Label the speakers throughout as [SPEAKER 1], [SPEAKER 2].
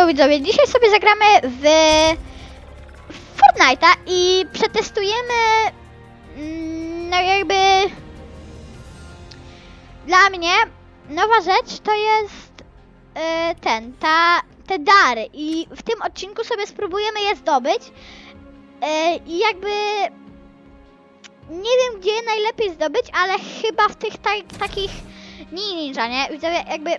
[SPEAKER 1] Siemanko widzowie, dzisiaj sobie zagramy w Fortnite'a i przetestujemy mm, no jakby dla mnie nowa rzecz to jest e, ten, ta, te dary. I w tym odcinku sobie spróbujemy je zdobyć. E, i jakby nie wiem gdzie je najlepiej zdobyć, ale chyba w tych ta- takich nie ninja, nie? Widzowie, jakby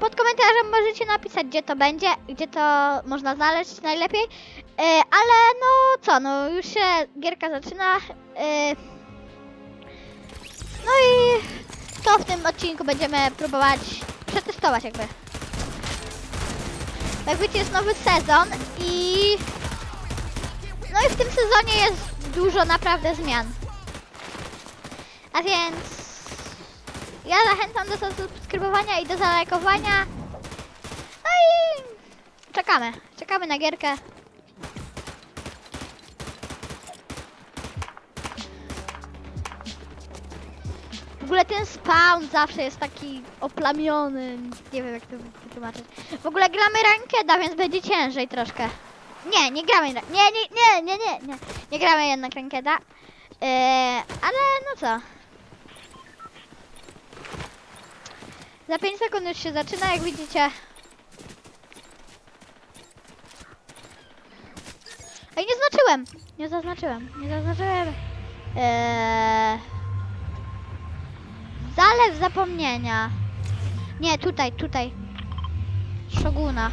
[SPEAKER 1] pod komentarzem możecie napisać, gdzie to będzie, gdzie to można znaleźć najlepiej. Y, ale no co, no już się gierka zaczyna. y, No i to w tym odcinku będziemy próbować przetestować jakby. Jak wiecie, jest nowy sezon i... No i w tym sezonie jest dużo naprawdę zmian. A więc ja zachęcam do subskrybowania i do zalajkowania. No i czekamy. Czekamy na gierkę. W ogóle ten spawn zawsze jest taki oplamiony. Nie wiem jak to wytłumaczyć. W ogóle gramy rankeda, więc będzie ciężej troszkę. Nie, nie gramy. ra- Nie, nie, nie, nie, nie, nie. Nie gramy jednak rankeda. Yy, ale no co? Za 5 sekund już się zaczyna, jak widzicie. Ej, nie znaczyłem! Nie zaznaczyłem, nie zaznaczyłem. Eee... Zalew zapomnienia. Nie, tutaj, tutaj. Szoguna.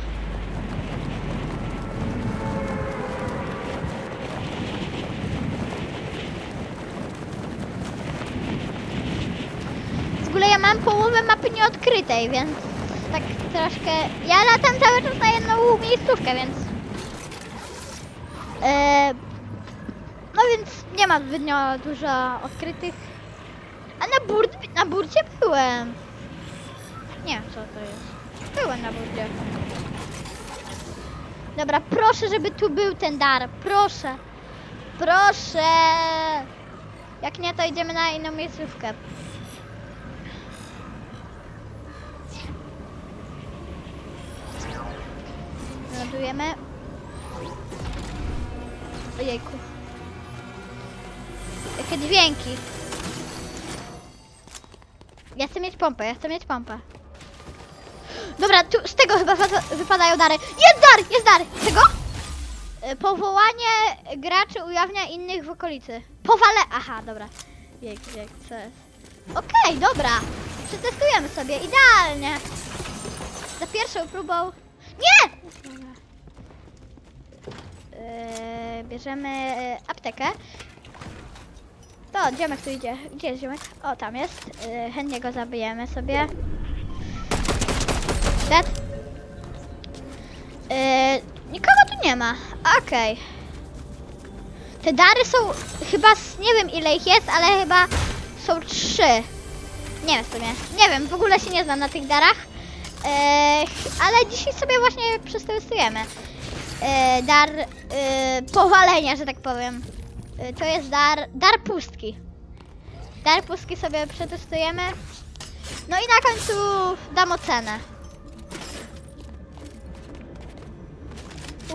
[SPEAKER 1] W ogóle ja mam połowę mapy nieodkrytej, więc tak troszkę... Ja latam cały czas na jedną miejscówkę, więc... E, no więc nie mam zbytnio dużo odkrytych. A na, bur na burcie byłem. Nie wiem co to jest. Byłem na burcie. Dobra, proszę, żeby tu był ten dar. Proszę. Proszę. Jak nie, to idziemy na inną miejscówkę. Ładujemy. Ojejku. Jakie dźwięki. Ja chcę mieć pompę, ja chcę mieć pompę. Dobra, tu z tego chyba wypa- wypadają dary. Jest dar! Jest dar! Czego? Y, Powołanie graczy ujawnia innych w okolicy. Powale... Aha, dobra. Jejku, jejku, co? Okej, dobra. Przetestujemy sobie, idealnie. Za pierwszą próbą... Nie! Dobra. Yy, bierzemy yy, aptekę. To, ziomek tu idzie. Gdzie jest ziomek? O, tam jest. Yy, chętnie go zabijemy sobie. Dead. Nikogo tu nie ma. Okej. Te dary są chyba, nie wiem ile ich jest, ale chyba są trzy. Nie wiem w sumie. Nie wiem, w ogóle się nie znam na tych darach. Ale dzisiaj sobie właśnie przetestujemy. Yy, dar yy, powalenia, że tak powiem. Yy, to jest dar, dar pustki. Dar pustki sobie przetestujemy. No i na końcu dam ocenę.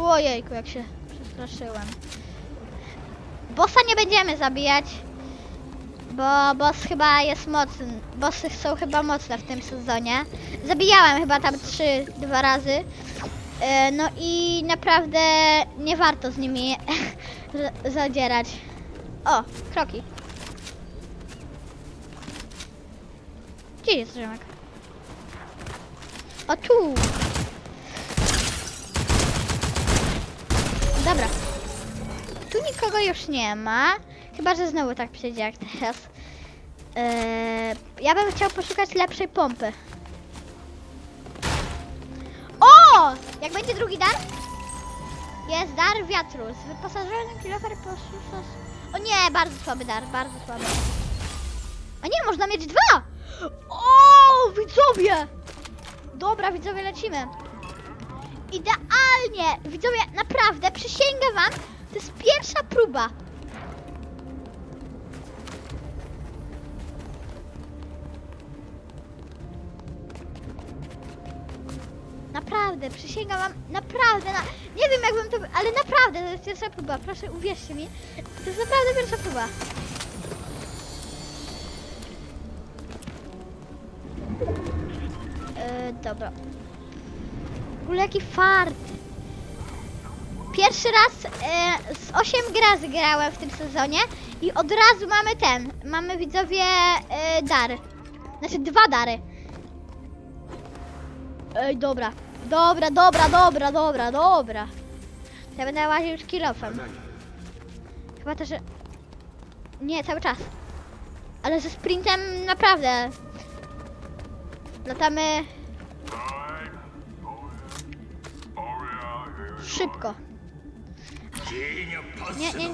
[SPEAKER 1] Ojejku, jak się przestraszyłem. Bossa nie będziemy zabijać, bo boss chyba jest mocny. Bossy są chyba mocne w tym sezonie. Zabijałem chyba tam trzy, dwa razy. E, No i naprawdę nie warto z nimi za- zadzierać. O, kroki. Gdzie jest ziomek? O, tu. Dobra. Tu nikogo już nie ma. Chyba, że znowu tak przyjdzie jak teraz. Eee, ja bym chciał poszukać lepszej pompy. Jak będzie drugi dar? Jest dar wiatru. Z wyposażonym kilofer poszuszasz. O nie, bardzo słaby dar, bardzo słaby. A nie, można mieć dwa! O, widzowie! Dobra, widzowie, lecimy. Idealnie! Widzowie, naprawdę, przysięgam wam, to jest pierwsza próba. Naprawdę, przysięgam wam, naprawdę, na, nie wiem jakbym to, ale naprawdę, to jest pierwsza próba, proszę uwierzcie mi, to jest naprawdę pierwsza próba. Yy, dobra. W ogóle jaki fart. Pierwszy raz e, z 8 razy grałem w tym sezonie i od razu mamy ten, mamy widzowie e, dar. Znaczy dwa dary. Ej, dobra. Dobra, dobra, dobra, dobra, dobra. Ja będę łaził już kilofem. Chyba też... Nie, cały czas. Ale ze sprintem naprawdę. Latamy szybko. Nie, nie,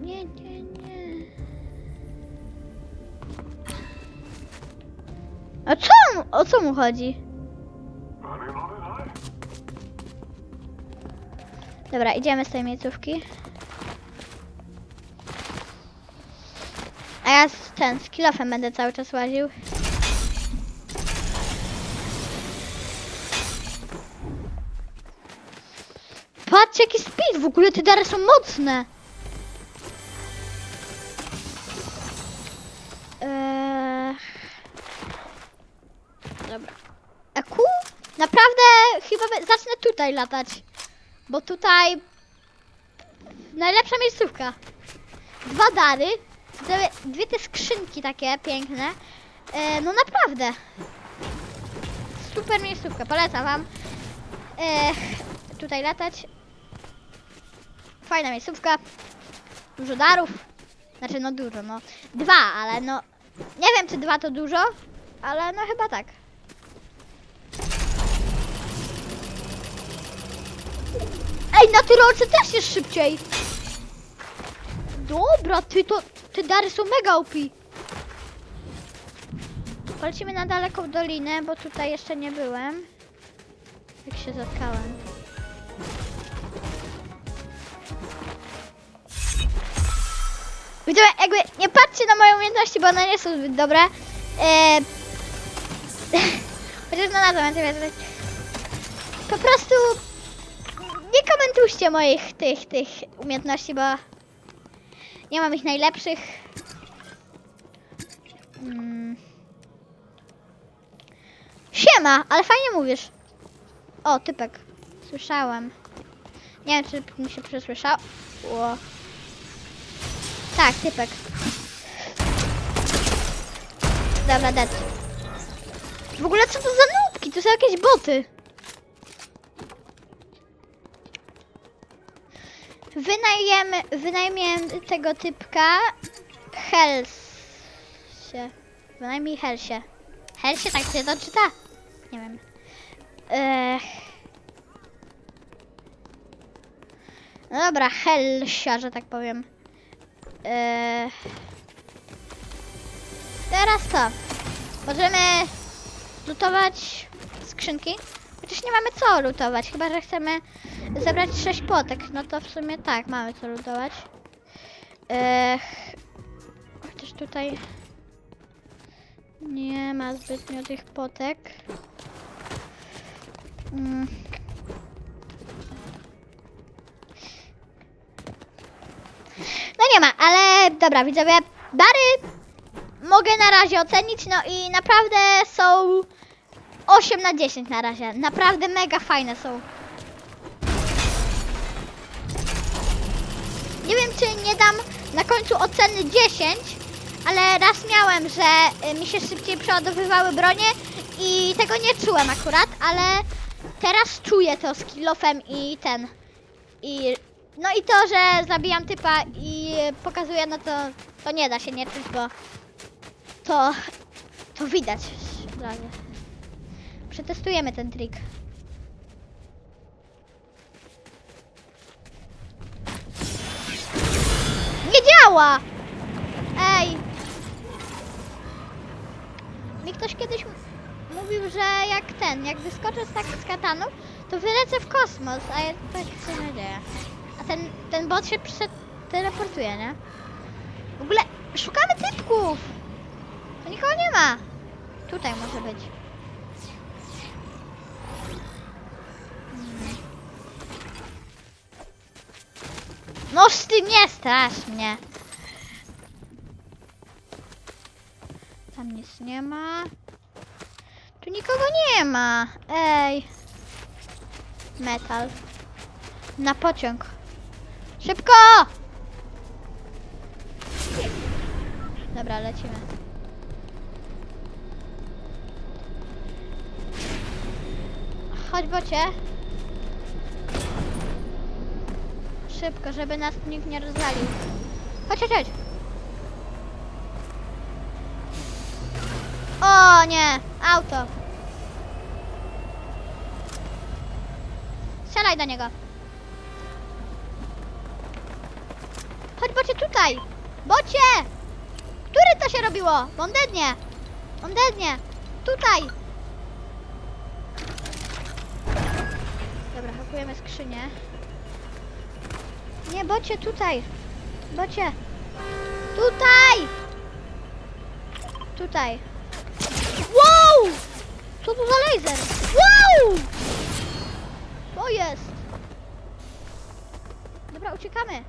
[SPEAKER 1] nie, nie, nie. A co? O co mu chodzi? Dobra, idziemy z tej miejscówki. A ja z ten, z będę cały czas łaził. Patrzcie jaki speed, w ogóle te dary są mocne. Eee... Dobra. A ku? Naprawdę chyba zacznę tutaj latać. Bo tutaj najlepsza miejscówka. Dwa dary, dwie, dwie te skrzynki takie piękne. E, no naprawdę. Super miejscówka, polecam wam. E, tutaj latać. Fajna miejscówka. Dużo darów. Znaczy no dużo, no. Dwa, ale no. Nie wiem czy dwa to dużo, ale no chyba tak. Ej, na tyrolce też jest szybciej. Dobra, ty to, te dary są mega OP. Polecimy na daleką dolinę, bo tutaj jeszcze nie byłem. Jak się zatkałem. Widzę, jakby nie patrzcie na moje umiejętności, bo one nie są zbyt dobre. Eee... Chociaż no na to będę Po prostu nie komentujcie moich tych, tych umiejętności, bo nie mam ich najlepszych. Mm. Siema, ale fajnie mówisz. O, typek. Słyszałem. Nie wiem, czy mi się przesłyszał. Ło. Tak, typek. Dobra, dead. W ogóle co to za nubki? To są jakieś boty. Wynajmiemy, wynajmiemy tego typka Helsie. Wynajmij Helsie. Helsie, tak się to czyta? Nie wiem. Ech. No dobra, Helsia, że tak powiem. Ech. Teraz co? Możemy lutować skrzynki. Chociaż nie mamy co lutować, chyba że chcemy zebrać 6 potek. No to w sumie tak, mamy co lutować. Ech. Chociaż tutaj nie ma zbytnio tych potek. Mm. No nie ma, ale dobra, widzowie, dary mogę na razie ocenić, no i naprawdę są 8 na 10 na razie. Naprawdę mega fajne są. Nie wiem, czy nie dam na końcu oceny 10, ale raz miałem, że y, mi się szybciej przeładowywały bronie i tego nie czułem akurat, ale teraz czuję to z kilofem i ten. I no i to, że zabijam typa i pokazuję, no to, to nie da się nie czuć, bo to, to widać. Przetestujemy ten trik. działa! Ej! Mi ktoś kiedyś mówił, że jak ten, jak wyskoczę z, tak, z katanów, to wylecę w kosmos, a ja, tak się nie dzieje. A ten, ten bot się teleportuje, nie? W ogóle szukamy typków! To nikogo nie ma! Tutaj może być. No ty nie strasz mnie! Nic nie ma. Tu nikogo nie ma. Ej. Metal. Na pociąg. Szybko! Dobra, lecimy. Chodź bocie. Szybko, żeby nas nikt nie rozwalił. Chodź, chodź, chodź. O nie, auto. Strzelaj do niego. Chodź bocie tutaj. Bocie! Który to się robiło? Bo on dednie. On dednie. Tutaj. Dobra, hakujemy skrzynię. Nie, bocie, tutaj. Bocie. Tutaj! Tutaj. Co to za laser? Wow! To jest. Dobra, uciekamy.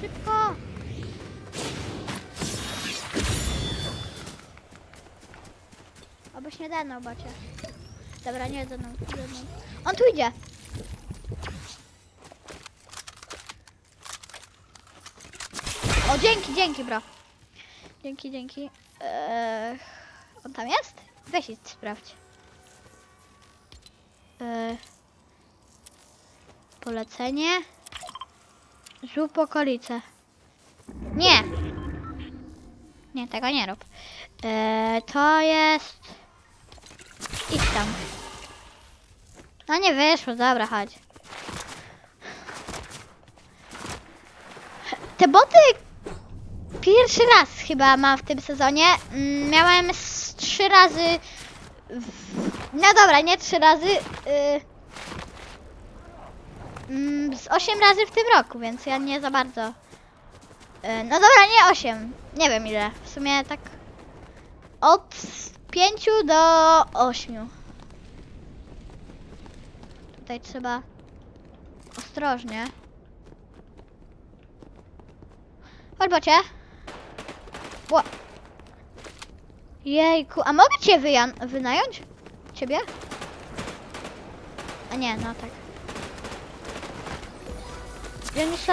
[SPEAKER 1] Szybko. Oby śniadano, bacie. Dobra, nie mną. On tu idzie. O, dzięki, dzięki, bro. Dzięki, dzięki. Eee, on tam jest? Weź i sprawdź. Eee, polecenie. Zrób okolice. Nie! Nie, tego nie rób. Eee, to jest... Idź tam. No nie wyszło, dobra, chodź. Te boty pierwszy raz chyba mam w tym sezonie. Mm, Miałem trzy razy. No dobra, nie trzy razy. Yy... Mm, z osiem razy w tym roku, więc ja nie za bardzo. Yy, no dobra, nie osiem. Nie wiem ile. W sumie tak. Od pięciu do ośmiu. Tutaj trzeba ostrożnie. Chodź bocie. Ło. Jejku, a mogę cię wynająć? Ciebie? A nie, no tak. Gdzie są?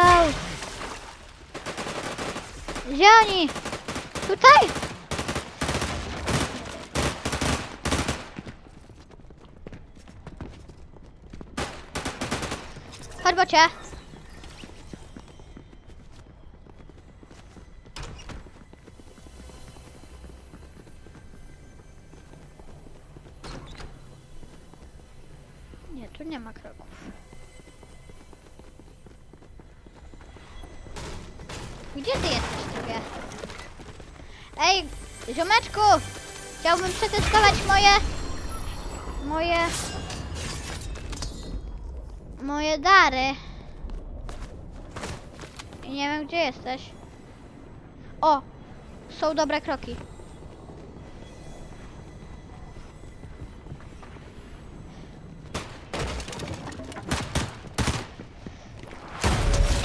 [SPEAKER 1] Gdzie? Tutaj? Chodź tu nie ma kroków. Gdzie ty jesteś sobie? Ej, ziomeczku! Chciałbym przetestować moje... Moje... Moje dary. I nie wiem, gdzie jesteś. O! Są dobre kroki.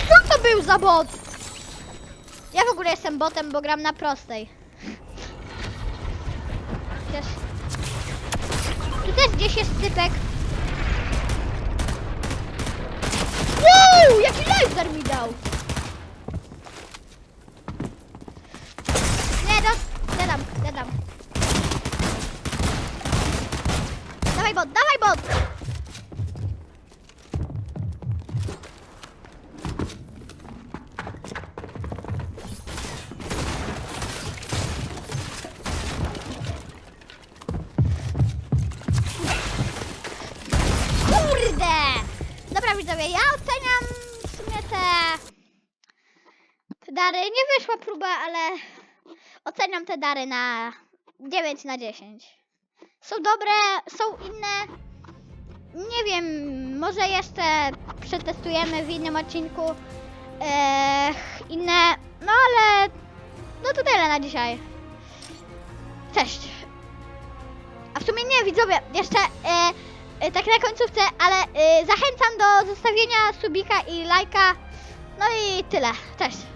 [SPEAKER 1] Co to był za bot? Ja w ogóle jestem botem, bo gram na prostej. Tu też gdzieś jest typek. Wow! Jaki laser mi dał! Nie, dos... Nie dam, nie dam. Dawaj bot, dawaj bot! Wyszła próba, ale oceniam te dary na 9 na 10. Są dobre, są inne. Nie wiem, może jeszcze przetestujemy w innym odcinku e, inne, no ale no to tyle na dzisiaj. Cześć. A w sumie nie, widzowie, jeszcze e, e, tak na końcówce, ale e, zachęcam do zostawienia subika i lajka. No i tyle. Cześć.